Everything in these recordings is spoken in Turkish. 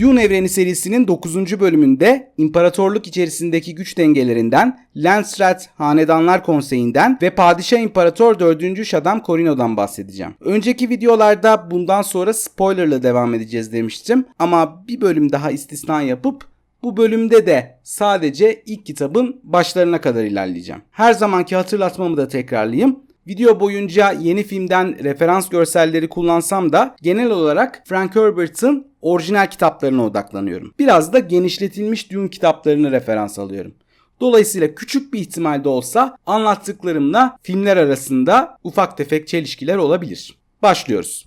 Dune Evreni serisinin 9. bölümünde imparatorluk içerisindeki güç dengelerinden, Landsrat Hanedanlar Konseyi'nden ve Padişah İmparator 4. Shaddam Corino'dan bahsedeceğim. Önceki videolarda bundan sonra spoilerla devam edeceğiz demiştim ama bir bölüm daha istisna yapıp bu bölümde de sadece ilk kitabın başlarına kadar ilerleyeceğim. Her zamanki hatırlatmamı da tekrarlayayım. Video boyunca yeni filmden referans görselleri kullansam da genel olarak Frank Herbert'ın orijinal kitaplarına odaklanıyorum. Biraz da genişletilmiş Dune kitaplarını referans alıyorum. Dolayısıyla küçük bir ihtimalde olsa anlattıklarımla filmler arasında ufak tefek çelişkiler olabilir. Başlıyoruz.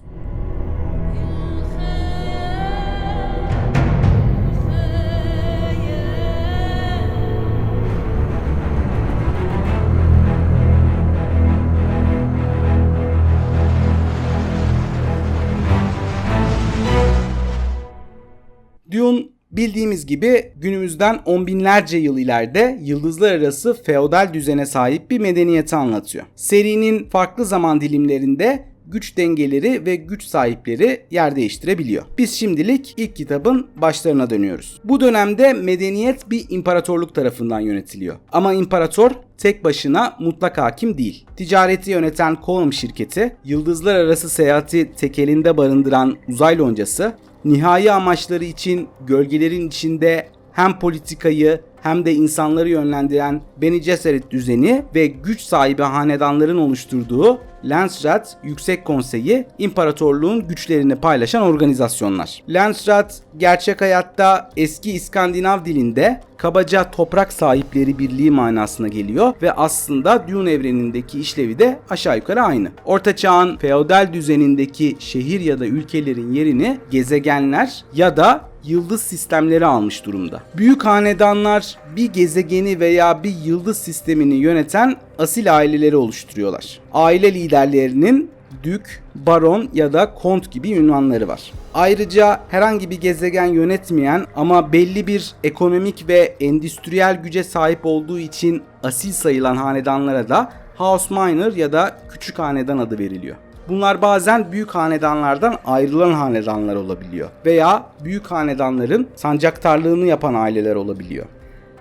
Dune bildiğimiz gibi günümüzden on binlerce yıl ileride yıldızlar arası feodal düzene sahip bir medeniyeti anlatıyor. Serinin farklı zaman dilimlerinde güç dengeleri ve güç sahipleri yer değiştirebiliyor. Biz şimdilik ilk kitabın başlarına dönüyoruz. Bu dönemde medeniyet bir imparatorluk tarafından yönetiliyor. Ama imparator tek başına mutlak hakim değil. Ticareti yöneten Coulomb şirketi, yıldızlar arası seyahati tekelinde barındıran uzay loncası, nihai amaçları için gölgelerin içinde hem politikayı hem de insanları yönlendiren Bene Gesserit düzeni ve güç sahibi hanedanların oluşturduğu Landsrat Yüksek Konseyi imparatorluğun güçlerini paylaşan organizasyonlar. Landsrat gerçek hayatta eski İskandinav dilinde kabaca toprak sahipleri birliği manasına geliyor ve aslında Dune evrenindeki işlevi de aşağı yukarı aynı. Orta çağın feodal düzenindeki şehir ya da ülkelerin yerini gezegenler ya da yıldız sistemleri almış durumda. Büyük hanedanlar bir gezegeni veya bir yıldız sistemini yöneten asil aileleri oluşturuyorlar. Aile liderlerinin dük, baron ya da kont gibi ünvanları var. Ayrıca herhangi bir gezegen yönetmeyen ama belli bir ekonomik ve endüstriyel güce sahip olduğu için asil sayılan hanedanlara da House Minor ya da küçük hanedan adı veriliyor. Bunlar bazen büyük hanedanlardan ayrılan hanedanlar olabiliyor veya büyük hanedanların sancaktarlığını yapan aileler olabiliyor.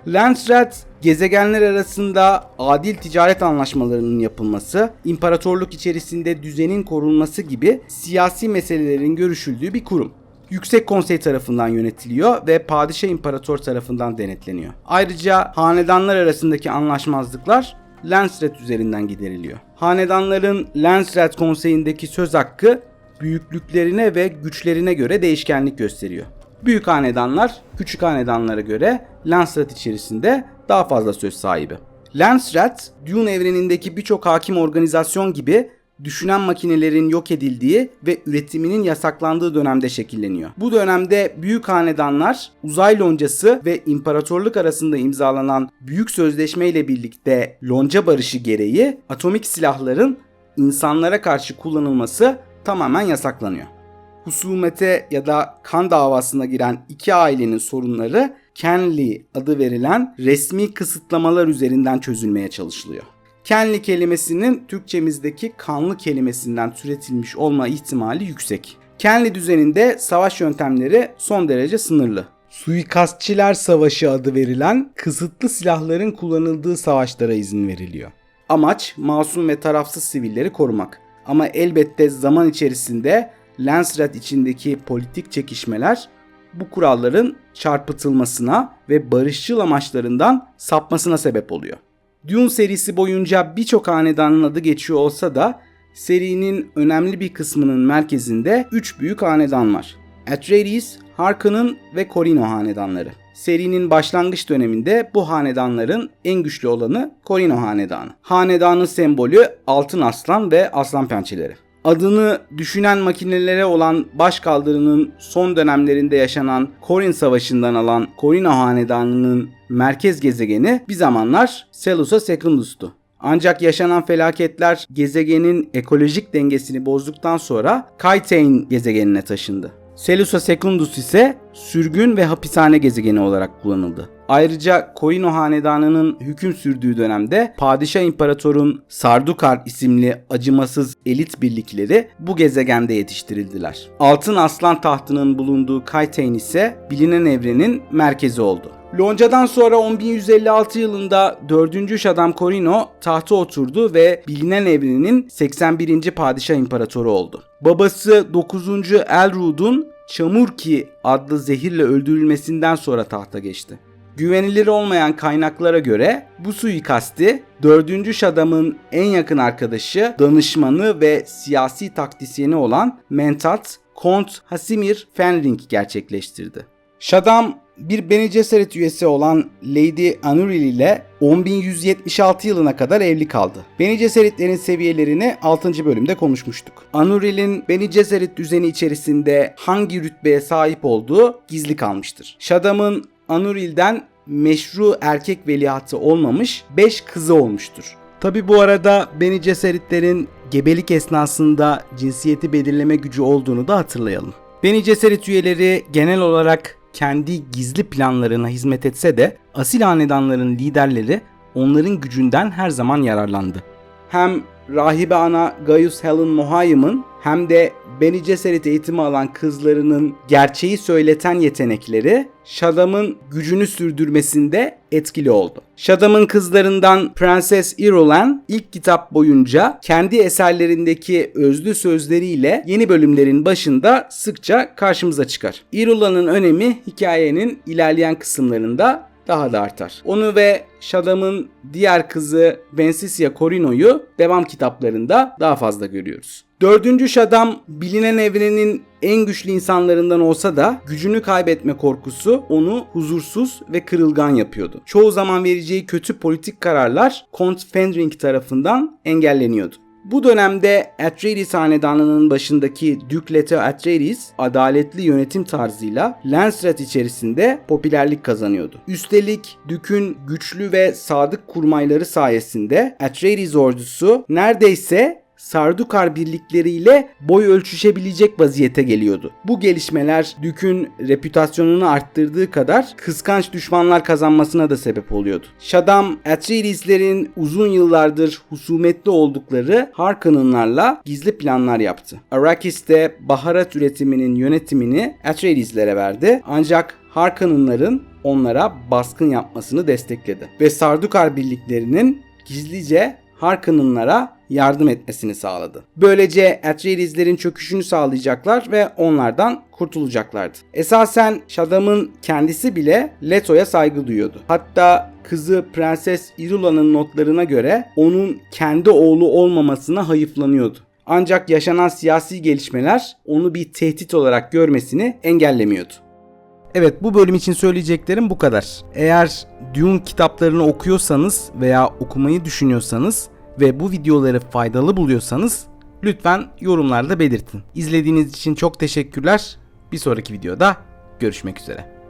Landsrat gezegenler arasında adil ticaret anlaşmalarının yapılması, imparatorluk içerisinde düzenin korunması gibi siyasi meselelerin görüşüldüğü bir kurum. Yüksek Konsey tarafından yönetiliyor ve Padişah İmparator tarafından denetleniyor. Ayrıca hanedanlar arasındaki anlaşmazlıklar Landsrat üzerinden gideriliyor. Hanedanların Landsrat Konseyi'ndeki söz hakkı büyüklüklerine ve güçlerine göre değişkenlik gösteriyor. Büyük hanedanlar küçük hanedanlara göre Landsrat içerisinde daha fazla söz sahibi. Landsrat, Dune evrenindeki birçok hakim organizasyon gibi düşünen makinelerin yok edildiği ve üretiminin yasaklandığı dönemde şekilleniyor. Bu dönemde büyük hanedanlar uzay loncası ve imparatorluk arasında imzalanan büyük sözleşme ile birlikte lonca barışı gereği atomik silahların insanlara karşı kullanılması tamamen yasaklanıyor. Husumete ya da kan davasına giren iki ailenin sorunları Kenley adı verilen resmi kısıtlamalar üzerinden çözülmeye çalışılıyor. Kenli kelimesinin Türkçemizdeki kanlı kelimesinden türetilmiş olma ihtimali yüksek. Kenli düzeninde savaş yöntemleri son derece sınırlı. Suikastçiler Savaşı adı verilen kısıtlı silahların kullanıldığı savaşlara izin veriliyor. Amaç masum ve tarafsız sivilleri korumak. Ama elbette zaman içerisinde Landsrat içindeki politik çekişmeler bu kuralların çarpıtılmasına ve barışçıl amaçlarından sapmasına sebep oluyor. Dune serisi boyunca birçok hanedanın adı geçiyor olsa da serinin önemli bir kısmının merkezinde 3 büyük hanedan var. Atreides, Harkonnen ve Corino hanedanları. Serinin başlangıç döneminde bu hanedanların en güçlü olanı Corino hanedanı. Hanedanın sembolü altın aslan ve aslan pençeleri. Adını düşünen makinelere olan başkaldırının son dönemlerinde yaşanan Korin Savaşı'ndan alan Corino Hanedanı'nın merkez gezegeni bir zamanlar Selusa Secundus'tu. Ancak yaşanan felaketler gezegenin ekolojik dengesini bozduktan sonra Kaitain gezegenine taşındı. Seleucia Secundus ise sürgün ve hapishane gezegeni olarak kullanıldı. Ayrıca Korino hanedanının hüküm sürdüğü dönemde Padişah İmparator'un Sardukar isimli acımasız elit birlikleri bu gezegende yetiştirildiler. Altın Aslan tahtının bulunduğu Kayteyn ise bilinen evrenin merkezi oldu. Lonca'dan sonra 10156 yılında 4. Şadam Korino tahta oturdu ve bilinen evrenin 81. Padişah İmparatoru oldu. Babası 9. Elrud'un Çamurki adlı zehirle öldürülmesinden sonra tahta geçti. Güvenilir olmayan kaynaklara göre bu suikasti 4. Şadam'ın en yakın arkadaşı, danışmanı ve siyasi taktisyeni olan Mentat Kont Hasimir Fenring gerçekleştirdi. Şadam bir Bene Gesserit üyesi olan Lady Anuril ile 10176 yılına kadar evli kaldı. Bene Gesseritlerin seviyelerini 6. bölümde konuşmuştuk. Anuril'in Bene Gesserit düzeni içerisinde hangi rütbeye sahip olduğu gizli kalmıştır. Şadam'ın Anuril'den meşru erkek veliahtı olmamış 5 kızı olmuştur. Tabi bu arada Bene Gesseritlerin gebelik esnasında cinsiyeti belirleme gücü olduğunu da hatırlayalım. Bene Gesserit üyeleri genel olarak kendi gizli planlarına hizmet etse de asil hanedanların liderleri onların gücünden her zaman yararlandı. Hem rahibe ana Gaius Helen Mohiam'ın hem de Bene Gesserit eğitimi alan kızlarının gerçeği söyleten yetenekleri Shaddam'ın gücünü sürdürmesinde etkili oldu. Shaddam'ın kızlarından Prenses Irulan ilk kitap boyunca kendi eserlerindeki özlü sözleriyle yeni bölümlerin başında sıkça karşımıza çıkar. Irulan'ın önemi hikayenin ilerleyen kısımlarında daha da artar. Onu ve Shaddam'ın diğer kızı Vencisia Corino'yu devam kitaplarında daha fazla görüyoruz. Dördüncü Shaddam bilinen evrenin en güçlü insanlarından olsa da gücünü kaybetme korkusu onu huzursuz ve kırılgan yapıyordu. Çoğu zaman vereceği kötü politik kararlar Kont Fendring tarafından engelleniyordu. Bu dönemde Atreides hanedanının başındaki Duke Leto Atreides adaletli yönetim tarzıyla Landsrat içerisinde popülerlik kazanıyordu. Üstelik Duke'ün güçlü ve sadık kurmayları sayesinde Atreides ordusu neredeyse Sardukar birlikleriyle boy ölçüşebilecek vaziyete geliyordu. Bu gelişmeler Dük'ün reputasyonunu arttırdığı kadar kıskanç düşmanlar kazanmasına da sebep oluyordu. Shaddam, Atreides'lerin uzun yıllardır husumetli oldukları Harkonnenlarla gizli planlar yaptı. Arrakis'te baharat üretiminin yönetimini Atreides'lere verdi. Ancak Harkonnenların onlara baskın yapmasını destekledi. Ve Sardukar birliklerinin gizlice Harkonnenlara yardım etmesini sağladı. Böylece Atreides'lerin çöküşünü sağlayacaklar ve onlardan kurtulacaklardı. Esasen Shaddam'ın kendisi bile Leto'ya saygı duyuyordu. Hatta kızı Prenses Irula'nın notlarına göre onun kendi oğlu olmamasına hayıflanıyordu. Ancak yaşanan siyasi gelişmeler onu bir tehdit olarak görmesini engellemiyordu. Evet bu bölüm için söyleyeceklerim bu kadar. Eğer Dune kitaplarını okuyorsanız veya okumayı düşünüyorsanız ve bu videoları faydalı buluyorsanız lütfen yorumlarda belirtin. İzlediğiniz için çok teşekkürler. Bir sonraki videoda görüşmek üzere.